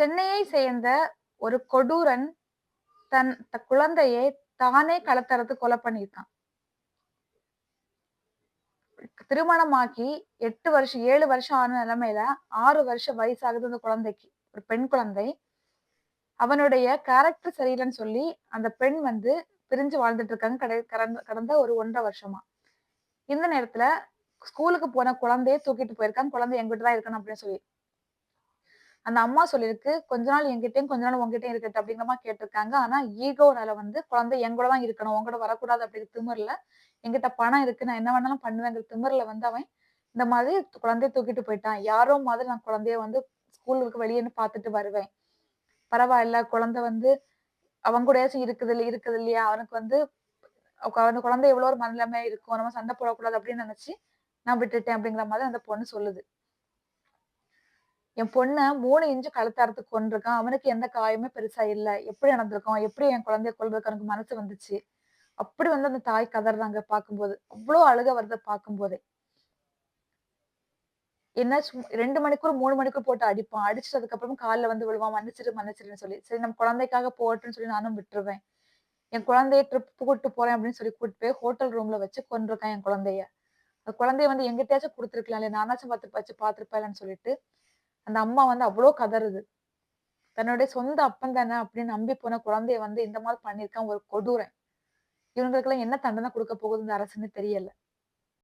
சென்னையை சேர்ந்த ஒரு கொடூரன் தன் குழந்தையை தானே களத்தறுத்து கொலை பண்ணியிருக்கான். திருமணமாக்கி எட்டு வருஷம் ஏழு வருஷம் ஆன நிலைமையில ஆறு வருஷம் வயசாகுது அந்த குழந்தைக்கு. ஒரு பெண் குழந்தை. அவனுடைய கேரக்டர் சரியில்லைன்னு சொல்லி அந்த பெண் வந்து பிரிஞ்சு வாழ்ந்துட்டு இருக்காங்க. கடை கடந்த கடந்த ஒரு ஒன்றரை வருஷமா. இந்த நேரத்துல ஸ்கூலுக்கு போன குழந்தைய தூக்கிட்டு போயிருக்காங்க குழந்தை எங்கிட்ட தான் இருக்கணும் அப்படின்னு சொல்லி அந்த அம்மா சொல்லியிருக்கு கொஞ்ச நாள் என்கிட்டயும் கொஞ்ச நாள் உங்ககிட்டயும் இருக்கட்டும் அப்படிங்கிற மாதிரி கேட்டிருக்காங்க. ஆனா ஈகோனால வந்து குழந்தை எங்கூட தான் இருக்கணும் உங்கூட வரக்கூடாது அப்படிங்கிற திமிர்ல என்கிட்ட பணம் இருக்கு நான் என்ன வேணாலும் பண்ணுவேங்கிற திமிர்ல வந்து அவன் இந்த மாதிரி குழந்தைய தூக்கிட்டு போயிட்டான். யாரோ மாதிரி நான் குழந்தைய வந்து ஸ்கூலுக்கு வெளியேன்னு பார்த்துட்டு வருவேன். பரவாயில்ல குழந்தை வந்து அவன் கூடயாச்சும் இருக்குது இல்லை இருக்குது இல்லையா? அவனுக்கு வந்து அந்த குழந்தை எவ்வளோ ஒரு மனநிலைமையா இருக்கும் நம்ம சண்டை போடக்கூடாது அப்படின்னு நினைச்சு நான் விட்டுட்டேன் அப்படிங்கிற மாதிரி அந்த பொண்ணு சொல்லுது. என் பொண்ணை மூணு இன்ச்சு கழுத்தாரத்துக்கு கொண்டிருக்கான் அவனுக்கு எந்த காயமே பெருசா இல்ல. எப்படி நடந்திருக்கோம்? எப்படி என் குழந்தைய கொள்வதற்கு எனக்கு மனசு வந்துச்சு. அப்படி வந்து அந்த தாய் கதறாங்க பார்க்கும்போது. அவ்வளோ அழுக வருத பார்க்கும்போதே. என்ன ரெண்டு மணிக்கூர் மூணு மணிக்கூர் போட்டு அடிப்பான். அடிச்சுட்டு அதுக்கப்புறம் காலில் வந்து விழுவான். மன்னிச்சிரு மன்னிச்சிருன்னு சொல்லி. சரி நம்ம குழந்தைக்காக போட்டுன்னு சொல்லி நானும் விட்டுருவேன். என் குழந்தைய ட்ரிப் கூட்டு போறேன் அப்படின்னு சொல்லி கூட்டு போய் ஹோட்டல் ரூம்ல வச்சு கொண்டிருக்கான் என் குழந்தைய. குழந்தைய வந்து எங்கிட்டயாச்சும் கொடுத்துருக்கலாம் இல்லையா நானாச்சும் பார்த்து வச்சு பார்த்துருப்பேன்னு சொல்லிட்டு அந்த அம்மா வந்து அவ்வளோ கதறுது. தன்னுடைய சொந்த அப்பன் தானே அப்படின்னு நம்பி போன குழந்தைய வந்து இந்த மாதிரி பண்ணியிருக்கான் ஒரு கொடூரன். இவங்களுக்கெல்லாம் என்ன தண்டனை கொடுக்க போகுது இந்த அரசுன்னு தெரியல.